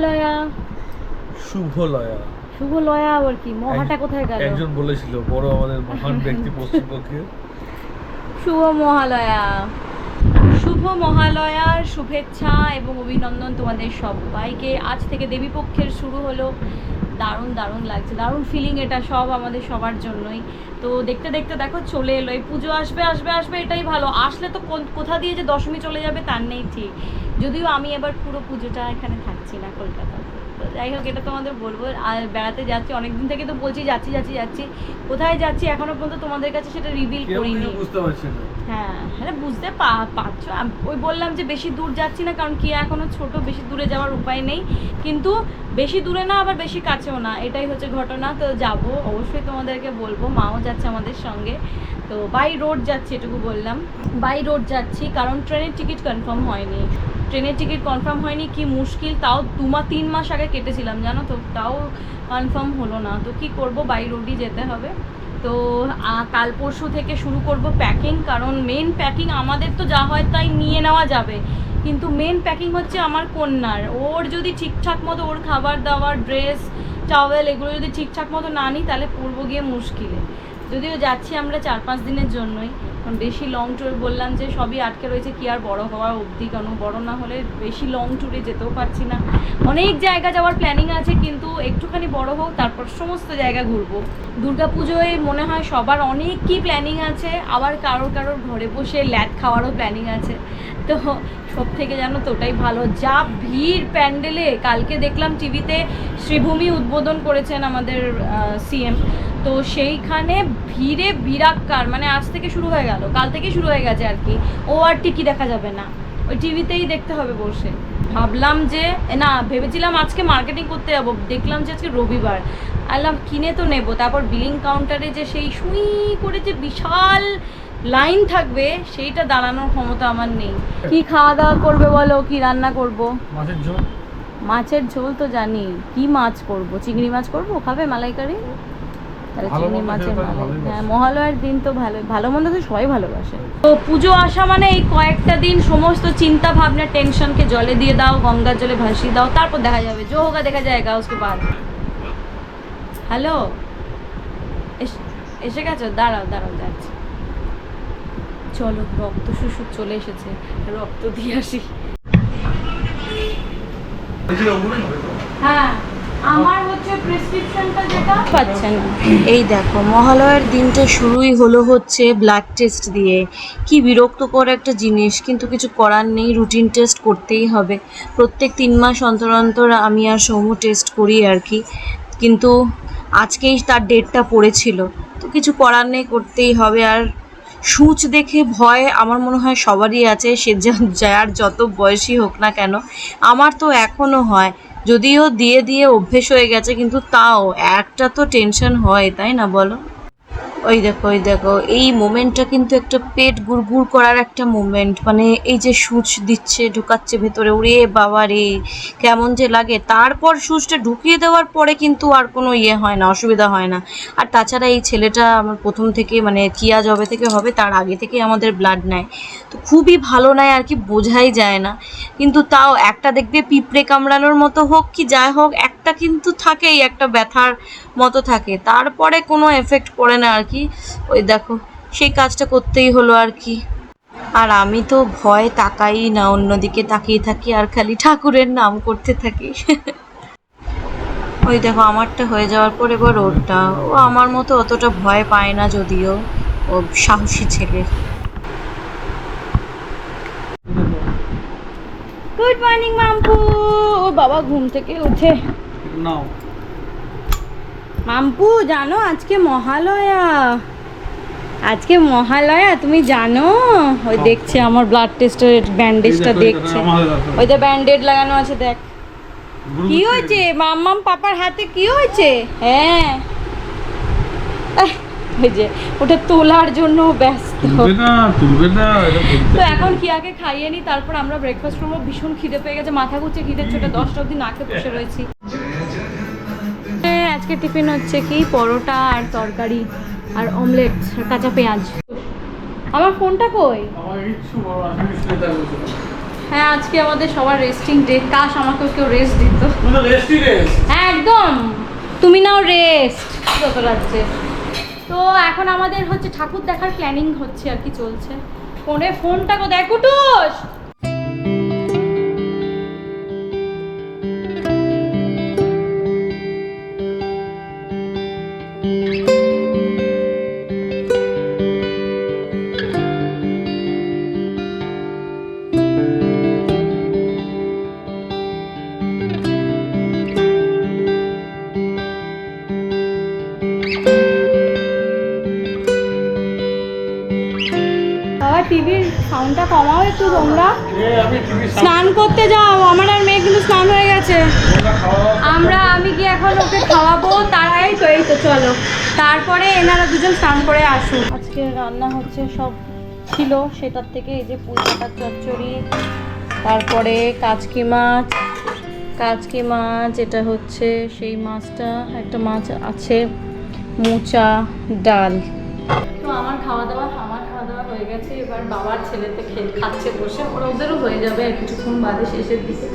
মহালয়া শুভলয়া। শুভলয়া আবার কি? মহাটা কোথায় গেল? একজন বলেছিল বড় আমাদের মহান ব্যক্তি পশ্চিমবঙ্গের শুভ মহালয়া। শুভ মহালয়ার শুভেচ্ছা এবং অভিনন্দন তোমাদের সবাইকে। আজ থেকে দেবীপক্ষের শুরু হলো। দারুণ দারুণ লাগছে, দারুণ ফিলিং এটা সব আমাদের সবার জন্যই। তো দেখতে দেখতে দেখো চলে এলো, এই পুজো আসবে আসবে আসবে এটাই ভালো। আসলে তো কোথা দিয়ে যে দশমী চলে যাবে তার নেই ঠিক। যদিও আমি এবার পুরো পুজোটা এখানে থাকছি না কলকাতাতে। তো যাই হোক এটা তোমাদের বলব। আর বেড়াতে যাচ্ছি অনেকদিন থেকে তো বলছি যাচ্ছি যাচ্ছি যাচ্ছি। কোথায় যাচ্ছি এখনও পর্যন্ত তোমাদের কাছে সেটা রিভিল করিনি। বুঝতে পারছি হ্যাঁ হ্যাঁ বুঝতে পা- পারছ? ওই বললাম যে বেশি দূর যাচ্ছি না কারণ কি এখনও ছোট বেশি দূরে যাওয়ার উপায় নেই। কিন্তু বেশি দূরে না আবার বেশি কাছেও না এটাই হচ্ছে ঘটনা। তো যাব অবশ্যই তোমাদেরকে বলব মাও যাচ্ছে আমাদের সঙ্গে। তো বাই রোড যাচ্ছি এটুকু বললাম। বাই রোড যাচ্ছি কারণ ট্রেনের টিকিট কনফার্ম হয়নি। ট্রেনের টিকিট কনফার্ম হয়নি, কি মুশকিল, তাও দু মাস তিন মাস আগে কেটেছিলাম, জানো তো? তাও কনফার্ম হলো না। তো কি করব? বাই রোডই যেতে হবে। তো কাল পরশু থেকে শুরু করব প্যাকিং কারণ মেন প্যাকিং আমাদের তো যা হয় তাই নিয়ে নেওয়া যাবে। কিন্তু মেন প্যাকিং হচ্ছে আমার কন্যার। ওর যদি ঠিকঠাক মতো ওর খাবার দাবার ড্রেস টাওয়েল এগুলো যদি ঠিকঠাক মতো না নিই, তাহলে পূর্ব গিয়ে মুশকিলে। যদিও যাচ্ছি আমরা চার পাঁচ দিনের জন্যই। কারণ বেশি লং ট্যুর বললাম যে সবই আটকে রয়েছে, কি আর বড় হওয়া অবধি কেন? বড় না হলে বেশি লং ট্যুরে যেতেও পারছি না। অনেক জায়গা যাওয়ার প্ল্যানিং আছে, কিন্তু একটুখানি বড় হোক, তারপর সমস্ত জায়গা ঘুরবো। দুর্গাপুজোয় মনে হয় সবার অনেক কি প্ল্যানিং আছে, আবার কারোর কারোর ঘরে বসে ল্যাদ খাওয়ারও প্ল্যানিং আছে। তো সব থেকে জানো তো ওটাই ভালো। যা ভিড় প্যান্ডেলে, কালকে দেখলাম টিভিতে শ্রীভূমি উদ্বোধন করেছেন আমাদের সিএম তো সেইখানে ভিড়ে বিরাক্কার মানে আজ থেকে শুরু হয়ে গেল কাল থেকে শুরু হয়ে গেছে আর কি ও আর টিকি দেখা যাবে না। ওই টিভিতেই দেখতে হবে বসে। ভাবলাম যে না ভেবেছিলাম আজকে মার্কেটিং করতে যাব দেখলাম যে আজকে রবিবার। আলাম কিনে তো নেব। তারপর বিলিং কাউন্টারে যে সেই সুই করে যে বিশাল লাইন থাকবে সেইটা দাঁড়ানোর ক্ষমতা আমার নেই। কি খাওয়া দাওয়া করবে বলো? কি রান্না করব? মাছের ঝোল। মাছের ঝোল তো জানি। কি মাছ করব? চিংড়ি মাছ করব? খাবে মালাইকারি? হ্যাঁ, মহালয়ার দিন তো ভালো ভালো মন্দ তো সবাই ভালোবাসে। তো পুজো আসা মানে এই কয়েকটা দিন সমস্ত চিন্তা ভাবনা টেনশনকে জলে দিয়ে দাও গঙ্গার জলে ভাসিয়ে দাও তারপর দেখা যাবে। জো হোগা দেখা যায় গাউসকে বাদ হ্যালো? এসে গেছো? দাঁড়াও দাঁড়াও যাচ্ছি। চলো রক্ত শুশু চলে এসেছে। রক্ত দিয়ে আসি। হ্যাঁ আমার এই দেখো, মহালয়ার দিনটা শুরুই হলো হচ্ছে ব্লাড টেস্ট দিয়ে। কি বিরক্তকর একটা জিনিস, কিন্তু কিছু করার নেই রুটিন টেস্ট করতেই হবে। প্রত্যেক তিন মাস অন্তর অন্তর আমি আর সৌম্য টেস্ট করি আর কি। কিন্তু আজকেই তার ডেটটা পড়েছিল। তো কিছু করার নেই, করতেই হবে। আর সূচ দেখে ভয় আমার মনে হয় সবারই আছে। সে যার যত বয়সী হোক না কেন, আমার তো এখনও হয়। যদিও দিয়ে দিয়ে অভ্যেস হয়ে গেছে, কিন্তু তাও একটা তো টেনশন হয়, তাই না বলো? ওই দেখো ওই দেখো। এই মোমেন্টটা কিন্তু একটা পেট গুড়গুড় করার একটা মোমেন্ট মানে এই যে সূচ দিচ্ছে, ঢুকাচ্ছে ভেতরে, ওরে বাবা রে, কেমন যে লাগে। তারপর সূচটা ঢুকিয়ে দেওয়ার পরে কিন্তু আর কোনো ইয়ে হয় না, অসুবিধা হয় না। আর তাছাড়া এই ছেলেটা আমার প্রথম থেকে মানে কিয়া জবে থেকে হবে, তার আগে থেকে আমাদের ব্লাড নেয়। তো খুবই ভালো নেয়, আর কি বোঝাই যায় না। কিন্তু তাও একটা দেখবে পিঁপড়ে কামড়ানোর মতো হোক, কি যাই হোক একটা কিন্তু থাকেই, একটা ব্যথার মতো থাকে। তারপরে কোনো এফেক্ট পড়ে না আর কি। ওই দেখো, সেই কাজটা করতেই হলো আর কি। আর আমি তো ভয় তাকাই না, অন্যদিকে তাকিয়ে থাকি আর খালি ঠাকুরের নাম করতে থাকি। ওই দেখো, আমারটা হয়ে যাওয়ার পর এবার ওরটা। ও আমার মতো অতটা ভয় পায় না যদিও, ও সাহসী ছেলে। Good morning Mampu. ও বাবা, ঘুম থেকে উঠে। নাও। মাম্পু জানো আজকে মহালয়া। আজকে মহালয়া তুমি জানো? ওই দেখছে আমার ব্লাড টেস্টের ব্যান্ডেজটা দেখছে। ওই যে ব্যান্ডেড লাগানো আছে দেখ। কি হয়েছে? মাম্মাম পাপার হাতে কি হয়েছে? হ্যাঁ। ওই যে ওটা তোলার জন্য ব্যস্ত। না না তো এখন কি আগে খাইয়ে নি তারপর আমরা ব্রেকফাস্ট করব। ভীষণ খিদে পেয়ে গেছে মাথা ঘুরছে খিদে ছোটে দশটা অবধি নাকে বসে রয়েছি। আজকে টিফিন হচ্ছে কি? পরোটা আর তরকারি আর অমলেট আর কাঁচা পেঁয়াজ। আমার ফোনটা কই? হ্যাঁ আজকে আমাদের সবার রেস্টিং ডে কাশ আমাকেও কেউ রেস্ট দিত। হ্যাঁ একদম। তুমি নাও রেস্ট যত রাজ্যে তো এখন আমাদের হচ্ছে ঠাকুর দেখার প্ল্যানিং হচ্ছে আর কি চলছে। ফোনে ফোনটা কো দেখ কুটুস! একটু তোমরা? স্নান করতে যাও, আমার আর মেয়ে কিন্তু স্নান হয়ে গেছে। আমরা, আমি কি এখন ওকে খাওয়াবো, তার আগেই তো এই তো চলো। তারপরে এনারা দুজন স্নান করে আসুক। আজকে রান্না হচ্ছে সব ছিল, সেটার থেকে এই যে পুঁই চচ্চড়ি, তারপরে কাচকি মাছ। কাচকি মাছ, এটা হচ্ছে সেই মাছটা, একটা মাছ আছে, মোচা, ডাল। তো আমার খাওয়া দাওয়া আমার গেছে, এবার বাবার ছেলেতে খেয়ে খাচ্ছে বসে, ওরা ওদেরও হয়ে যাবে আর কিছুক্ষণ বাদে শেষের দিকে।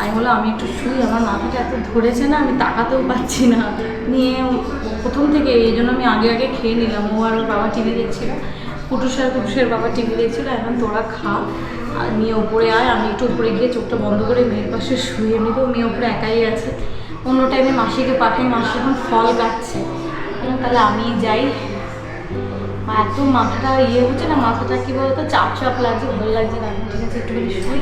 আমি বলো আমি একটু শুই, আমার মাথাটা এত ধরেছে না, আমি তাকাতেও পাচ্ছি না। নিয়ে প্রথম থেকে, এই জন্য আমি আগে আগে খেয়ে নিলাম। ও আর ওর বাবা টিভি দেখছিল কুটুসার কুটুসের বাবা টিভি দেখছিল, এখন তোরা খা। আর নিয়ে ওপরে আয়, আমি একটু উপরে গিয়ে চোখটা বন্ধ করে মেয়ের পাশে শুয়ে এমনিতেও মেয়ে ওপরে একাই আছে। অন্য টাইমে মাসিকে পাঠাই, মাসি এখন ফল কাটছে। তাহলে আমি যাই। এত মাথাটা ইয়ে হচ্ছে না মাথাটা কি বলতো চাপ চাপ লাগছে ভালো লাগছে না ঠিক আছে একটুখানি শুই।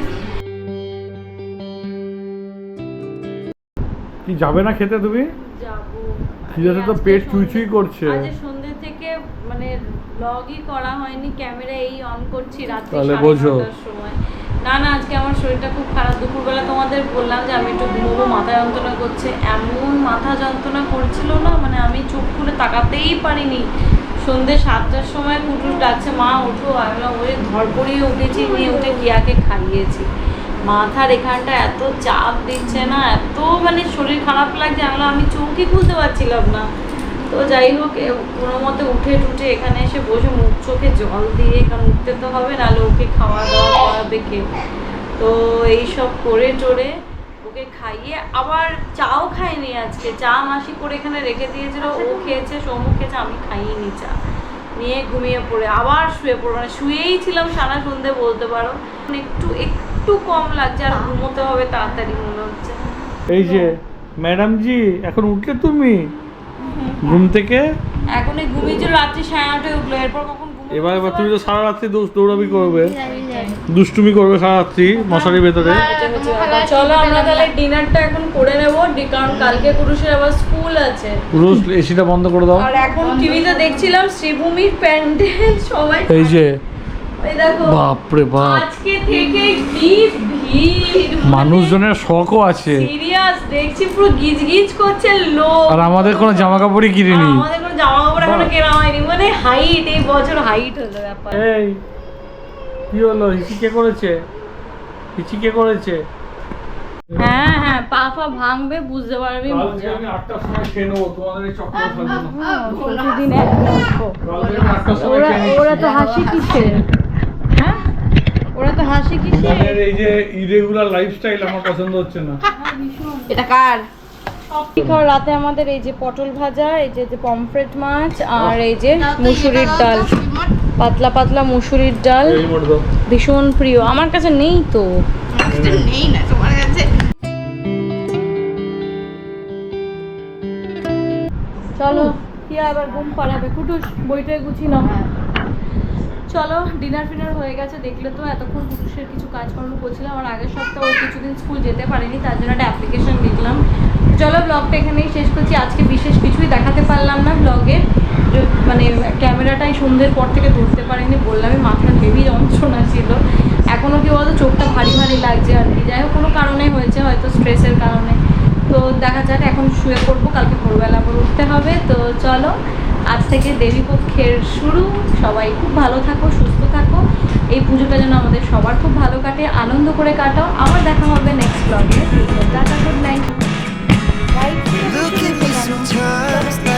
কি যাবে না খেতে তুমি? যাব। তো পেট চুইচুই করছে। আজ সন্ধ্যে থেকে মানে ব্লগই করা হয়নি ক্যামেরা এই অন করছি রাত্রি তাহলে বোঝো। সময়। না না আজকে আমার শরীরটা খুব খারাপ। দুপুরবেলা তোমাদের বললাম যে আমি একটু ঘুমোবো মাথা যন্ত্রণা করছে। এমন মাথা যন্ত্রণা করছিল না মানে আমি চোখ খুলে তাকাতেই পারিনি। সন্ধ্যে সাতটার সময় কুটুর ডাকছে, মা, ওঠো। আমি ওই ধরপড়িয়ে উঠেছি, নিয়ে উঠে কিয়াকে খাইয়েছি। মাথার এখানটা এত চাপ দিচ্ছে না, এত মানে শরীর খারাপ লাগছে আমি আমি চোখই খুলতে পারছিলাম না। তো যাই হোক কোনো মতে উঠে টুটে এখানে এসে বসে মুখ চোখে জল দিয়ে এখানে উঠতে তো হবে, নাহলে ওকে খাওয়া দাওয়া করাবে কে? তো এই সব করে টোরে ওকে খাইয়ে আবার চাও খাইনি আজকে। চা মাসি করে এখানে রেখে দিয়েছিল ও খেয়েছে সৌমু খেয়েছে আমি খাইনি চা। নিয়ে ঘুমিয়ে পড়ে আবার শুয়ে পড়ো মানে শুয়েই ছিলাম সারা সন্ধে বলতে পারো। একটু একটু কম লাগছে আর ঘুমোতে হবে তাড়াতাড়ি মনে হচ্ছে। এই যে ম্যাডাম জি এখন উঠলে তুমি? ঘুম থেকে? এখন এই ঘুমিয়েছিল রাত্রি সাড়ে নটায় উঠল এরপর কখন এবার এবার তুমি তো? সারা রাত্রি দৌড়াবি করবে। দুষ্টুমি করবে সারা রাত্রি মশারির ভেতরে। এটা হচ্ছে ব্যাপার। চলো আমরা তাহলে ডিনারটা এখন করে নেব কারণ কালকে পুরুষের আবার স্কুল আছে। পুরো এসিটা বন্ধ করে দাও। আর এখন টিভিতে দেখছিলাম শ্রীভূমির প্যান্ডেল সবাই এই যে বাপরে বাপ। আজকে থেকে কি ভিড় মানুষজনের শখও আছে। সিরিয়াস দেখছি পুরো গিজ গিজ করছে লোক। আর আমাদের কোনো জামা কাপড়ই কিনিনি আমাদের কোনো হয়নি মানে হাইট এই বছর হাইট হলো ব্যাপার। এই কি হলো? হিচি কে করেছে? হিচি কে করেছে? হ্যাঁ হ্যাঁ পা ফা ভাঙবে বুঝতে পারবি মজা আমি আটটার সময় খেয়ে নেব তোমাদের এই থাকবে হ্যাঁ, প্রতিদিন এক আটটার সময় ওরা ওরা তো হাসি হ্যাঁ? ওরা তো হাসি তোমাদের এই যে ইরেগুলার লাইফস্টাইল আমার পছন্দ হচ্ছে না। এটা কার? রাতে আমাদের এই যে পটল ভাজা এই যে যে পমফ্রেট মাছ আর এই যে মুসুরির ডাল। পাতলা পাতলা মুসুরির ডাল। ভীষণ প্রিয়। আমার কাছে নেই তো। নেই না তোমার কাছে? চলো কি আবার ঘুম পাড়াবে? কুটুস বইটাই গুছিয়ে নাও। চলো ডিনার ফিনার হয়ে গেছে দেখলে তো এতক্ষণ কুটুসের কিছু কাজকর্ম করছিলাম আর আগের সপ্তাহে ও কিছুদিন স্কুল যেতে পারেনি তার জন্য একটা অ্যাপ্লিকেশন লিখলাম চলো ব্লগটা এখানেই শেষ করছি। আজকে বিশেষ কিছুই দেখাতে পারলাম না ব্লগে মানে ক্যামেরাটাই সন্ধ্যের পর থেকে ধরতে পারিনি, বললামই মাথার হেভি যন্ত্রণা ছিল। এখনও কি বলতো, চোখটা ভারী ভারী লাগছে আর কি। যাই হোক, কোনো কারণে হয়েছে, হয়তো স্ট্রেসের কারণে। তো দেখা যাক, এখন শুয়ে পড়ব, কালকে ভোরবেলা করে উঠতে হবে। তো চলো, আজ থেকে দেবীপক্ষের শুরু। সবাই খুব ভালো থাকো, সুস্থ থাকো। এই পুজোটা যেন আমাদের সবার খুব ভালো কাটে, আনন্দ করে কাটাও। আবার দেখা হবে Look at me sometimes.